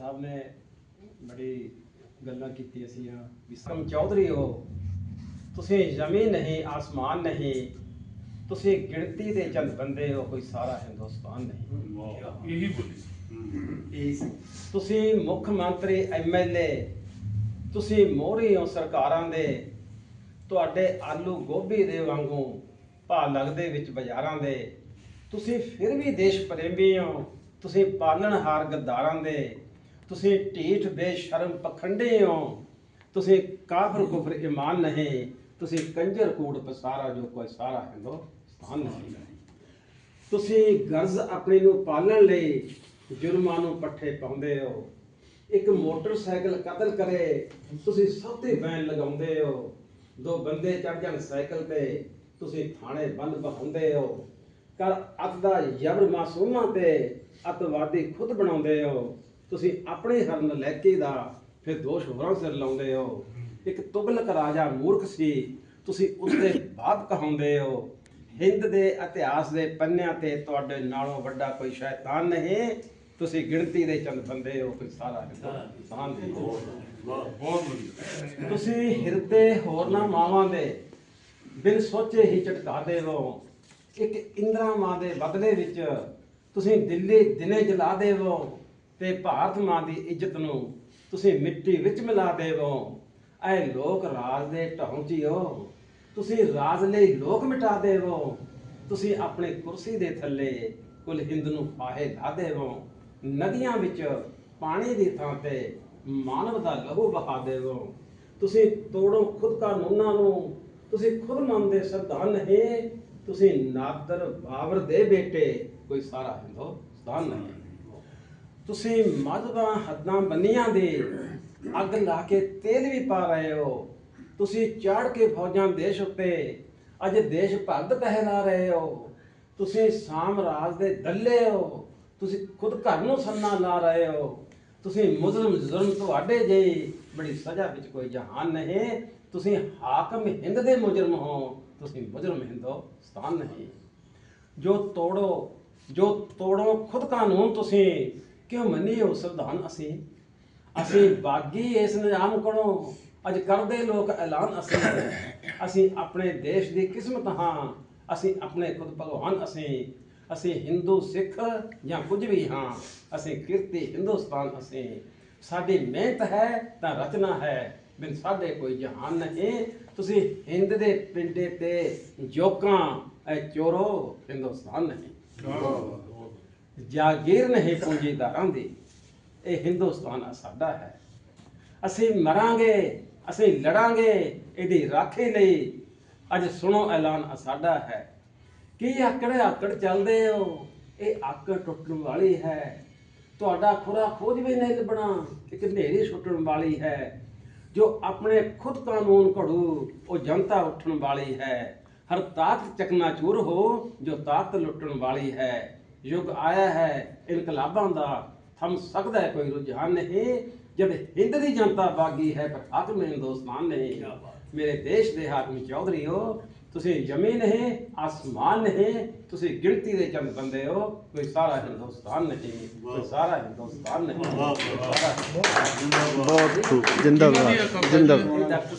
ਸਾਹਿਬ ਨੇ ਬੜੀ ਗੱਲਾਂ ਕੀਤੀ ਅਸੀਂ ਆ ਵੀ ਸਮ ਚੌਧਰੀ ਹੋ ਤੁਸੀਂ ਜ਼ਮੀਨ ਨਹੀਂ ਆਸਮਾਨ ਨਹੀਂ ਤੁਸੀਂ ਗਿਣਤੀ ਦੇ ਚੰਦ ਬੰਦੇ ਹੋ ਕੋਈ ਸਾਰਾ ਹਿੰਦੁਸਤਾਨ ਨਹੀਂ ਇਹੀ ਬੋਲੀ ਇਹ ਸੀ। ਤੁਸੀਂ ਮੁੱਖ ਮੰਤਰੀ ਐਮਐਲਏ ਤੁਸੀਂ ਮੋਹਰੀ ਹੋ ਸਰਕਾਰਾਂ ਦੇ ਤੁਹਾਡੇ ਆਲੂ ਗੋਭੀ ਦੇ ਵਾਂਗੂ ਭਾਅ ਲੱਗਦੇ ਵਿੱਚ ਬਾਜ਼ਾਰਾਂ ਦੇ ਤੁਸੀਂ ਫਿਰ ਵੀ ਦੇਸ਼ ਪ੍ਰੇਮੀ ਹੋ ਤੁਸੀਂ ਪਾਲਣਹਾਰ ਗੱਦਾਰਾਂ ਦੇ ਤੁਸੀਂ ਢੀਠ, ਬੇਸ਼ਰਮ ਪਖੰਡੇ ਹੋ। ਤੁਸੀਂ ਕਾਫਰ, ਕੁਫਰ ਇਮਾਨ ਨਹੀਂ। ਤੁਸੀਂ ਕੰਜਰ, ਕੂੜ, ਪਸਾਰਾ ਜੋ ਕੋਈ ਸਾਰਾ ਹਿੰਦੁਸਤਾਨ ਨਹੀਂ। ਤੁਸੀਂ ਗਰਜ਼ ਆਪਣੀ ਨੂੰ ਪਾਲਣ ਲਈ ਜੁਰਮਾਂ ਨੂੰ ਪੱਠੇ ਪਾਉਂਦੇ ਹੋ। ਇੱਕ ਮੋਟਰਸਾਈਕਲ ਕਤਲ ਕਰੇ, ਤੁਸੀਂ ਸੌਤੇ ਬੈਨ ਲਗਾਉਂਦੇ ਹੋ। ਦੋ ਬੰਦੇ ਚੜ ਜਾਣ ਸਾਈਕਲ ਤੇ, ਤੁਸੀਂ ਥਾਣੇ ਬੰਦ ਬਹਾਉਂਦੇ ਹੋ। ਕਰ ਅੱਤ ਦਾ ਜ਼ਬਰ ਮਾਸੂਮਾਂ ਤੇ ਅਤਵਾਦੀ ਖੁਦ ਬਣਾਉਂਦੇ ਹੋ। ਤੁਸੀਂ ਆਪਣੇ ਹਰਨ ਲੈਕੇ ਦਾ ਫਿਰ ਦੋਸ਼ ਹੋਰਾਂ ਸਿਰ ਲਾਉਂਦੇ ਹੋ। ਇੱਕ ਤੁਗਲਕ ਰਾਜਾ ਮੂਰਖ ਸੀ, ਤੁਸੀਂ ਉਸਦੇ ਬਾਪ ਕਹਾਉਂਦੇ ਹੋ। ਹਿੰਦ ਦੇ ਇਤਿਹਾਸ ਦੇ ਪੰਨਿਆਂ ਤੇ ਤੁਹਾਡੇ ਨਾਲੋਂ ਵੱਡਾ ਕੋਈ ਸ਼ੈਤਾਨ ਨਹੀਂ। ਤੁਸੀਂ ਗਿਣਤੀ ਦੇ ਚੰਦ ਬੰਦੇ ਹੋ, ਕੋਈ ਸਾਰਾ ਹਿੰਦੁਸਤਾਨ ਨਹੀਂ ਬਹੁਤ ਤੁਸੀਂ ਹਿਰਦੇ ਹੋਰਨਾਂ ਮਾਵਾਂ ਦੇ ਬਿਨ ਸੋਚੇ ਹੀ ਝਟਕਾ ਦੇਵੋ ਇੱਕ ਇੰਦਰਾ ਮਾਂ ਦੇ ਬਦਲੇ ਵਿੱਚ ਤੁਸੀਂ ਦਿੱਲੀ ਦਿਨੇ ਜਲਾ ਦੇਵੋ ਤੇ ਭਾਰਤ ਮਾਂ ਦੀ ਇੱਜ਼ਤ ਨੂੰ ਤੁਸੀਂ ਮਿੱਟੀ ਵਿੱਚ ਮਿਲਾ ਦੇਵੋ। ਐ ਲੋਕ ਰਾਜ ਦੇ ਢੌਂਚੀਓ ਤੁਸੀਂ ਰਾਜ ਲਈ ਲੋਕ ਮਿਟਾ ਦੇਵੋ। ਤੁਸੀਂ ਆਪਣੇ ਕੁਰਸੀ ਦੇ ਥੱਲੇ ਕੁਲ ਹਿੰਦ ਨੂੰ ਫਾਹੇ ਲਾ ਦੇਵੋ। ਨਦੀਆਂ ਵਿੱਚ ਪਾਣੀ ਦੀ ਥਾਂ ਤੇ ਮਾਨਵ ਦਾ ਲਹੂ ਬਹਾ ਦੇਵੋ। ਤੁਸੀਂ ਤੋੜੋ ਖੁਦ ਕਾਨੂੰਨਾਂ ਨੂੰ। ਤੁਸੀਂ ਖੁਦ ਮੰਨਦੇ ਸੰਵਿਧਾਨ ਨਹੀਂ। ਤੁਸੀਂ ਨਾਦਰ ਬਾਬਰ ਦੇ ਬੇਟੇ। ਕੋਈ ਸਾਰਾ ਹਿੰਦੁਸਤਾਨ ਨਹੀਂ। ਤੁਸੀਂ ਮਜ਼ਹਬਾਂ ਹੱਦਾਂ ਬੰਨੀਆਂ ਦੇ ਅੱਗ ਲਾ ਕੇ ਤੇਲ ਵੀ ਪਾ ਰਹੇ ਹੋ। ਤੁਸੀਂ ਚੜ ਕੇ ਫੌਜਾਂ ਦੇਸ਼ ਉੱਤੇ ਅੱਜ ਦੇਸ਼ ਭਗਤ ਕਹਿਲਾ ਰਹੇ ਹੋ। ਤੁਸੀਂ ਸਾਮਰਾਜ ਦੇ ਦੱਲੇ ਹੋ। ਤੁਸੀਂ ਖੁਦ ਘਰ ਨੂੰ ਸੰਨਾ ਲਾ ਰਹੇ ਹੋ। ਤੁਸੀਂ ਮੁਜ਼ਲਮ ਜ਼ੁਲਮ ਤੁਹਾਡੇ ਜੇ ਬੜੀ ਸਜ਼ਾ ਵਿੱਚ ਕੋਈ ਜਹਾਨ ਨਹੀਂ। ਤੁਸੀਂ ਹਾਕਮ ਹਿੰਦ ਦੇ ਮੁਜਰਮ ਹੋ। ਤੁਸੀਂ ਮੁਜਰਮ ਹਿੰਦੁਸਤਾਨ ਨਹੀਂ। ਜੋ ਤੋੜੋ ਜੋ ਤੋੜੋ ਖੁਦ ਕਾਨੂੰਨ ਤੁਸੀਂ ਕਿਉਂ ਮੰਨੀਓ ਸੰਵਿਧਾਨ ਅਸੀਂ? ਅਸੀਂ ਬਾਗੀ ਇਸ ਨਿਜ਼ਾਮ ਕੋਲੋਂ। ਅੱਜ ਕਰਦੇ ਲੋਕ ਐਲਾਨ ਅਸੀਂ। ਅਸੀਂ ਆਪਣੇ ਦੇਸ਼ ਦੀ ਕਿਸਮਤ ਹਾਂ। ਅਸੀਂ ਆਪਣੇ ਖੁਦ ਭਗਵਾਨ ਅਸੀਂ। ਅਸੀਂ ਹਿੰਦੂ, ਸਿੱਖ ਜਾਂ ਕੁਝ ਵੀ ਹਾਂ। ਅਸੀਂ ਕਿਰਤੀ, ਹਿੰਦੁਸਤਾਨ ਅਸੀਂ। ਸਾਡੀ ਮਿਹਨਤ ਹੈ ਤਾਂ ਰਚਨਾ ਹੈ। ਬਿਨ ਸਾਡੇ ਕੋਈ ਜਹਾਨ ਨਹੀਂ। ਤੁਸੀਂ ਹਿੰਦ ਦੇ ਪਿੰਡੇ ਤੇ ਜੋਕਾਂ, ਐ ਚੋਰੋ, ਹਿੰਦੁਸਤਾਨ ਨਹੀਂ। ਜਾਗੀਰ ਨਹੀਂ ਪੂੰਜੀਦਾਰਾਂ ਦੀ ਇਹ ਹਿੰਦੁਸਤਾਨ ਆ ਸਾਡਾ ਹੈ। ਅਸੀਂ ਮਰਾਂਗੇ, ਅਸੀਂ ਲੜਾਂਗੇ, ਇਹਦੀ ਰਾਖੀ ਲਈ ਅੱਜ ਸੁਣੋ ਐਲਾਨ ਆ ਸਾਡਾ ਹੈ। ਕੀ ਆਕੜ ਆਕੜ ਚੱਲਦੇ ਹੋ? ਇਹ ਆਕੜ ਟੁੱਟਣ ਵਾਲੀ ਹੈ। ਤੁਹਾਡਾ ਖੁਰਾ ਖੋਜ ਵੀ ਨਹੀਂ ਲੱਭਣਾ ਇੱਕ ਹਨੇਰੀ ਸੁੱਟਣ ਵਾਲੀ ਹੈ। ਜੋ ਆਪਣੇ ਖੁਦ ਕਾਨੂੰਨ ਘੜੂ, ਉਹ ਜਨਤਾ ਉੱਠਣ ਵਾਲੀ ਹੈ। ਹਰ ਤਾਕਤ ਚਕਨਾਚੂਰ ਹੋ, ਜੋ ਤਾਕਤ ਲੁੱਟਣ ਵਾਲੀ ਹੈ। ਯੁੱਗ ਆਇਆ ਹੈ ਇਨਕਲਾਬਾਂ ਦਾ ਥਮ ਸਕਦਾ ਹੈ ਕੋਈ ਰੁਝਾਨ ਨਹੀਂ। ਜਦ ਹਿੰਦ ਦੀ ਜਨਤਾ ਬਾਗੀ ਹੈ ਪਰ ਹਾਕਮ ਹਿੰਦੁਸਤਾਨ ਨਹੀਂ। ਮੇਰੇ ਦੇਸ਼ ਦੇ ਹਾਕਮ ਚੌਧਰੀ ਹੋ ਤੁਸੀਂ ਜ਼ਮੀਨ ਨਹੀਂ ਆਸਮਾਨ ਨਹੀਂ ਤੁਸੀਂ ਗਿਣਤੀ ਦੇ ਚੰਦ ਬੰਦੇ ਹੋ। ਕੋਈ ਸਾਰਾ ਹਿੰਦੁਸਤਾਨ ਨਹੀਂ ਕੋਈ ਸਾਰਾ ਹਿੰਦੁਸਤਾਨ ਨਹੀਂ। ਬਹੁਤ ਜਿੰਦਾਬਾਦ ਜਿੰਦਾਬਾਦ। ਡਾਕਟਰ